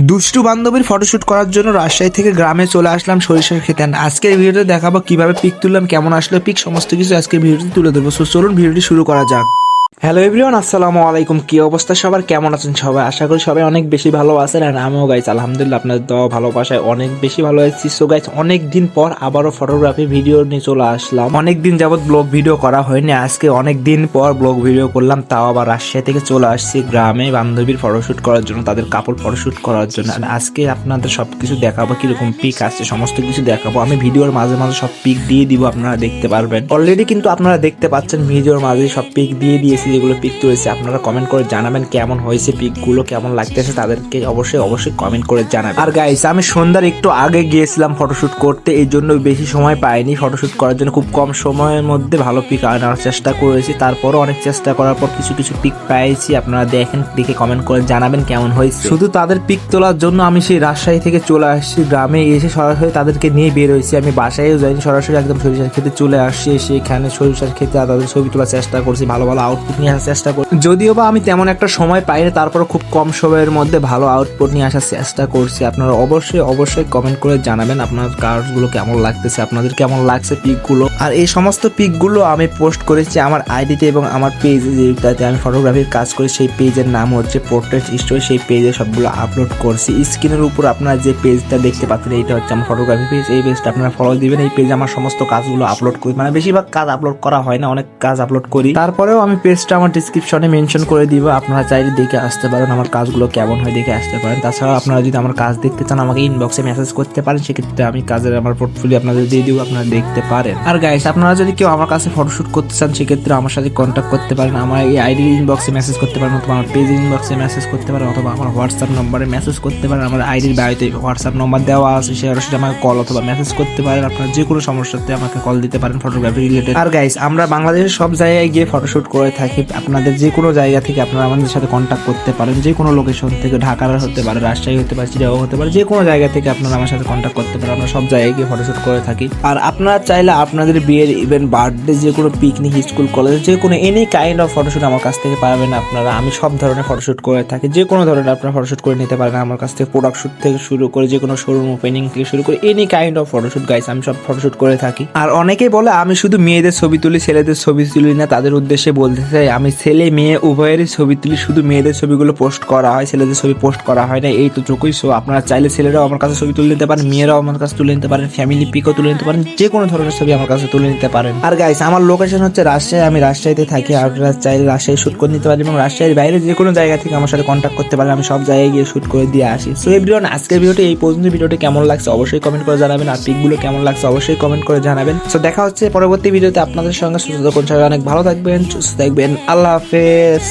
দুষ্টু বান্ধবীর ফটোশ্যুট করার জন্য রাজশাহী থেকে গ্রামে চলে আসলাম সরিষার খেতে And আজকের ভিডিওতে দেখাবো কীভাবে পিক তুললাম, কেমন আসলো পিক সমস্ত কিছু আজকের ভিডিওতে তুলে ধরবো। সো চলুন ভিডিওটি শুরু করা যাক। হ্যালো এভরিওয়ান আসসালামু আলাইকুম। কি অবস্থা সবার? কেমন আছেন সবাই? আশা করি সবাই অনেক বেশি ভালো আছেন। আর আমিও গাইছি আলহামদুলিল্লাহ আপনাদের দেওয়া ভালোবাসায় অনেক বেশি ভালো আছি। সো গাইস অনেক দিন পর আবারও ফটোগ্রাফি ভিডিও নিয়ে চলে আসলাম। অনেক দিন যাবত ব্লগ ভিডিও করা হয়নি। আজকে অনেক দিন পর ব্লগ ভিডিও করলাম। তাও আবার রাজশাহী থেকে চলে আসছি গ্রামে বান্ধবীর ফটোশ্যুট করার জন্য, তাদের কাপড় ফটোশ্যুট করার জন্য। আর আজকে আপনাদের সবকিছু দেখাবো, কীরকম পিক আসছে সমস্ত কিছু দেখাবো। আমি ভিডিওর মাঝে মাঝে সব পিক দিয়ে দিব, আপনারা দেখতে পারবেন। অলরেডি কিন্তু আপনারা দেখতে পাচ্ছেন, ভিডিওর মাঝে সব পিক দিয়ে দিয়েছি। যেগুলো পিক তুলেছি, আপনারা কমেন্ট করে জানাবেন কেমন হয়েছে পিকগুলো, কেমন লাগতেছে, তাদেরকে অবশ্যই অবশ্যই কমেন্ট করে জানাবেন। আর গাইস আমি সন্ধ্যার একটু আগে গিয়েছিলাম ফটোশুট করতে, এই জন্য বেশি সময় পাইনি। ফটোশুট করার জন্য খুব কম সময়ের মধ্যে ভালো পিক আনার চেষ্টা করেছি। তারপরও অনেক চেষ্টা করার পর কিছু কিছু পিক পেয়েছি আপনারা দেখেন, দেখে কমেন্ট করে জানাবেন কেমন হয়েছে। শুধু তাদের পিক তোলার জন্য আমি সেই রাজশাহী থেকে চলে আসছি। গ্রামে এসে সরাসরি তাদেরকে নিয়ে বের হয়েছি। আমি বাসায়ও যাইনি, সরাসরি একদম সরিষার খেতে চলে আসছি। সেখানে সরিষার খেতে তাদের ছবি তোলার চেষ্টা করছি। ভালো ভালো আউটপুট নিয়ে আসার চেষ্টা করছি যদিও বা আমি তেমন একটা সময় পাইনি তারপর খুব কম সময়ের মধ্যে ভালো আউটপুট নিয়ে আসার চেষ্টা করছি। আপনারা অবশ্যই অবশ্যই কমেন্ট করে জানাবেন আপনার কার্ডগুলো কেমন লাগতেছে, আপনাদের কেমন লাগছে পিকগুলো আর এই সমস্ত পিকগুলো আমি পোস্ট করেছি আমার আইডিতে এবং আমার পেজে যেটাতে আমি ফটোগ্রাফির কাজ করি, সেই পেজের নাম হচ্ছে পোর্ট্রেট স্টোরি সেই পেজে সবগুলো আপলোড করছি। স্ক্রিনের উপর আপনারা যে পেজটা দেখতে পাচ্ছেন, এইটা হচ্ছে আমার ফটোগ্রাফি পেজ এই পেজটা আপনারা ফলো দিবেন, এই পেজে আমার সমস্ত কাজগুলো আপলোড করি। মানে বেশিরভাগ কাজ আপলোড করা হয় না, অনেক কাজ আপলোড করি। তারপরেও আমি পেজটা আমার ডিসক্রিপশনে মেনশন করে দিব। আপনারা চাইলে দেখে আসতে পারেন আমার কাজগুলো কেমন হয়, দেখে আসতে পারেন। তাছাড়া আপনারা যদি আমার কাজ দেখতে চান, আমাকে ইনবক্সে মেসেজ করতে পারেন, সেক্ষেত্রে আমি কাজের আমার পোর্টফোলিও আপনাদের দিয়ে দিব, আপনারা দেখতে পারেন। আর গাইস আপনারা যদি কেউ আমার কাছে ফটোশুট করতে চান, সেক্ষেত্রে আমার সাথে কন্ট্যাক্ট করতে পারেন। আমার এই আইডি ইনবক্সে মেসেজ করতে পারেন, অথবা আমার পেজ ইনবক্সে মেসেজ করতে পারেন, অথবা আমার হোয়াটসঅ্যাপ নম্বরে মেসেজ করতে পারেন। আমার আইডির বাড়িতে হোয়াটসঅ্যাপ নম্বর দেওয়া আছে সরাসরি আমাকে কল অথবা মেসেজ করতে পারেন। আপনার যে কোনো সমস্যাতে আমাকে কল দিতে পারেন ফটোগ্রাফি রিলেটেড আর গাইস আমরা বাংলাদেশের সব জায়গায় গিয়ে ফটোশুট করে থাকি। আপনাদের যে কোনো জায়গা থেকে আপনারা আমাদের সাথে কন্ট্যাক্ট করতে পারেন, যে কোনো লোকেশন থেকে, ঢাকার হতে পারে, রাজশাহী হতে পারে চিরাও হতে পারে, যে কোনো জায়গা থেকে আপনারা আমার সাথে কন্ট্যাক্ট করতে পারেন, আমরা সব জায়গায় গিয়ে ফটোশ্যুট করে থাকি। আর আপনারা চাইলে আপনাদের বিয়ের ইভেন্ট বার্থডে যে কোনো পিকনিক স্কুল কলেজ যে কোনো এনি কাইন্ড অফ ফটোশুট আমার কাছ থেকে পাবেন আপনারা। আমি সব ধরনের ফটোশ্যুট করে থাকি, যে কোনো ধরনের আপনারা ফটোশ্যুট করে নিতে পারেন আমার কাছ থেকে প্রোডাক্ট শুট থেকে শুরু করে, যে কোনো শোরুম ওপেনিং থেকে শুরু করে any kind of photoshoot guys আমি সব ফটোশ্যুট করে থাকি। আর অনেকেই বলে, আমি শুধু মেয়েদের ছবি তুলি, ছেলেদের ছবি তুলি না, তাদের উদ্দেশ্যে বলতে চাই আমি ছেলে মেয়ে, উভয়েরই ছবি তুলি, শুধু মেয়েদের ছবিগুলো পোস্ট করা হয়, ছেলেদের ছবি পোস্ট করা হয় না, এই তো চোখই সো আপনারা চাইলে ছেলেরাও আমার কাছে ছবি তুলে নিতে পারেন, মেয়েরাও আমার কাছে তুলে নিতে পারেন ফ্যামিলি পিকও তুলে নিতে পারেন, যে কোনো ধরনের ছবি আমার কাছে তুলে নিতে পারেন। আর গাইস আমার লোকেশন হচ্ছে রাজশাহী, আমি রাজশাহীতে থাকি, আপনারা চাইলে রাজশাহী শুট করে নিতে পারেন এবং রাজশাহীর বাইরে যে কোনো জায়গা থেকে আমার সাথে কন্ট্যাক্ট করতে পারেন, আমি সব জায়গায় গিয়ে শ্যুট করে দিয়ে আসি। সো এভরিওয়ান আজকের ভিডিওটি এই পর্যন্ত ভিডিওটি কেমন লাগছে অবশ্যই কমেন্ট করে জানাবেন, আর পিকগুলো কেমন লাগছে অবশ্যই কমেন্ট করে জানাবেন। সো দেখা হচ্ছে পরবর্তী ভিডিওতে আপনাদের সঙ্গে, সুস্থ অনেক ভালো থাকবেন, সুস্থ থাকবেন। আল্লাহ হাফেজ।